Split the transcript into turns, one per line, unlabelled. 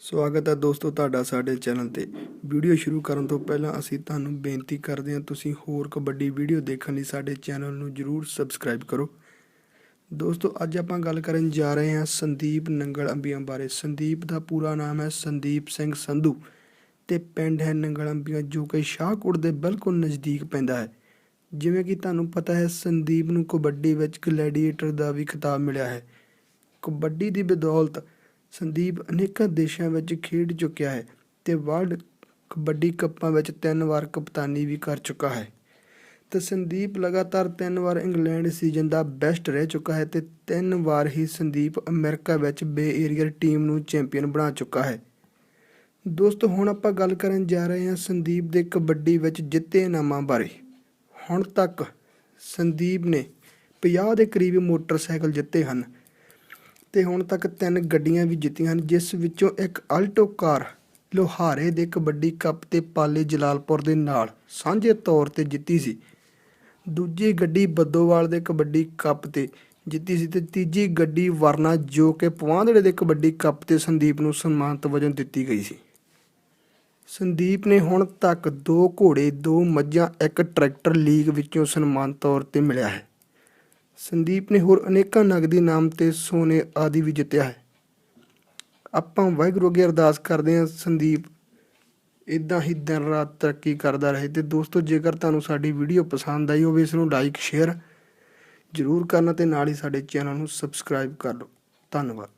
ਸਵਾਗਤ ਹੈ ਦੋਸਤੋ ਤੁਹਾਡਾ ਸਾਡੇ ਚੈਨਲ ਤੇ। ਵੀਡੀਓ ਸ਼ੁਰੂ ਕਰਨ ਤੋਂ ਪਹਿਲਾਂ ਅਸੀਂ ਤੁਹਾਨੂੰ ਬੇਨਤੀ ਕਰਦੇ ਹਾਂ, ਤੁਸੀਂ ਹੋਰ ਕਬੱਡੀ ਵੀਡੀਓ ਦੇਖਣ ਲਈ ਸਾਡੇ ਚੈਨਲ ਨੂੰ ਜਰੂਰ ਸਬਸਕ੍ਰਾਈਬ ਕਰੋ। ਦੋਸਤੋ, ਅੱਜ ਆਪਾਂ ਗੱਲ ਕਰਨ ਜਾ ਰਹੇ ਹਾਂ ਸੰਦੀਪ ਨੰਗਲ ਅੰਬੀਆਂ ਬਾਰੇ। ਸੰਦੀਪ ਦਾ ਪੂਰਾ ਨਾਮ ਹੈ ਸੰਦੀਪ ਸਿੰਘ ਸੰਧੂ ਤੇ ਪਿੰਡ ਹੈ ਨੰਗਲ ਅੰਬੀਆਂ ਜੋ ਕਿ ਸ਼ਾਹਕੋਟ ਦੇ ਬਿਲਕੁਲ ਨਜ਼ਦੀਕ ਪੈਂਦਾ ਹੈ। ਜਿਵੇਂ ਕਿ ਤੁਹਾਨੂੰ ਪਤਾ ਹੈ, ਸੰਦੀਪ ਨੂੰ ਕਬੱਡੀ ਵਿੱਚ ਗਲੈਡੀਏਟਰ ਦਾ ਵੀ ਖਿਤਾਬ ਮਿਲਿਆ ਹੈ। ਕਬੱਡੀ ਦੀ ਬਦੌਲਤ ਸੰਦੀਪ ਅਨੇਕਾਂ ਦੇਸ਼ਾਂ ਵਿੱਚ ਖੇਡ ਚੁੱਕਿਆ ਹੈ ਤੇ ਵਰਲਡ ਕਬੱਡੀ ਕੱਪਾਂ ਵਿੱਚ ਤਿੰਨ ਵਾਰ ਕਪਤਾਨੀ ਵੀ ਕਰ ਚੁੱਕਾ ਹੈ। ਤੇ ਸੰਦੀਪ ਲਗਾਤਾਰ ਤਿੰਨ ਵਾਰ ਇੰਗਲੈਂਡ ਸੀਜ਼ਨ ਦਾ ਬੈਸਟ ਰਹਿ ਚੁੱਕਾ ਹੈ ਤੇ ਤਿੰਨ ਵਾਰ ਹੀ ਸੰਦੀਪ ਅਮਰੀਕਾ ਵਿੱਚ ਬੇ ਏਰੀਅਰ ਟੀਮ ਨੂੰ ਚੈਂਪੀਅਨ ਬਣਾ ਚੁੱਕਾ ਹੈ। ਦੋਸਤੋ, ਹੁਣ ਆਪਾਂ ਗੱਲ ਕਰਨ ਜਾ ਰਹੇ ਹਾਂ ਸੰਦੀਪ ਦੇ ਕਬੱਡੀ ਵਿੱਚ ਜਿੱਤੇ ਇਨਾਮਾਂ ਬਾਰੇ। ਹੁਣ ਤੱਕ ਸੰਦੀਪ ਨੇ 50 ਦੇ ਕਰੀਬ ਮੋਟਰਸਾਈਕਲ ਜਿੱਤੇ ਹਨ। ਤੇ ਹੁਣ ਤੱਕ ਤਿੰਨ ਗੱਡੀਆਂ ਵੀ ਜਿੱਤੀਆਂ ਹਨ, ਜਿਸ ਵਿੱਚੋਂ ਇੱਕ ਅਲਟੋ ਕਾਰ ਲੋਹਾਰੇ ਦੇ ਕਬੱਡੀ ਕੱਪ ਤੇ ਪਾਲੇ ਜਲਾਲਪੁਰ ਦੇ ਨਾਲ ਸਾਂਝੇ ਤੌਰ ਤੇ ਜਿੱਤੀ ਸੀ। ਦੂਜੀ ਗੱਡੀ ਬੱਦੋਵਾਲ ਦੇ ਕਬੱਡੀ ਕੱਪ ਤੇ ਜਿੱਤੀ ਸੀ ਤੇ ਤੀਜੀ ਗੱਡੀ ਵਰਨਾ ਜੋ ਕਿ ਪਵਾਂਦੜੇ ਦੇ ਕਬੱਡੀ ਕੱਪ ਤੇ ਸੰਦੀਪ ਨੂੰ ਸਨਮਾਨਿਤ ਵਜੋਂ ਦਿੱਤੀ ਗਈ ਸੀ। ਸੰਦੀਪ ਨੇ ਹੁਣ ਤੱਕ ਦੋ ਘੋੜੇ, ਦੋ ਮੱਝਾਂ, ਇੱਕ ਟਰੈਕਟਰ ਲੀਗ ਵਿੱਚੋਂ ਸਨਮਾਨ ਤੌਰ ਤੇ ਮਿਲਿਆ ਹੈ। ਸੰਦੀਪ ਨੇ ਹੋਰ ਅਨੇਕਾਂ ਨਗਦੀ ਨਾਮ ਤੇ ਸੋਨੇ ਆਦਿ ਵੀ ਜਿੱਤਿਆ ਹੈ। ਆਪਾਂ ਵਾਹਿਗੁਰੂ ਅੱਗੇ ਅਰਦਾਸ ਕਰਦੇ ਹਾਂ, ਸੰਦੀਪ ਇਦਾਂ ਹੀ ਦਿਨ ਰਾਤ ਤਰੱਕੀ ਕਰਦਾ ਰਹੇ ਤੇ ਦੋਸਤੋ, ਜੇਕਰ ਤੁਹਾਨੂੰ ਸਾਡੀ ਵੀਡੀਓ ਪਸੰਦ ਆਈ ਹੋਵੇ ਇਸ ਨੂੰ ਲਾਈਕ ਸ਼ੇਅਰ ਜ਼ਰੂਰ ਕਰਨਾ ਤੇ ਨਾਲ ਹੀ ਸਾਡੇ ਚੈਨਲ ਨੂੰ ਸਬਸਕ੍ਰਾਈਬ ਕਰ ਲਓ। ਧੰਨਵਾਦ।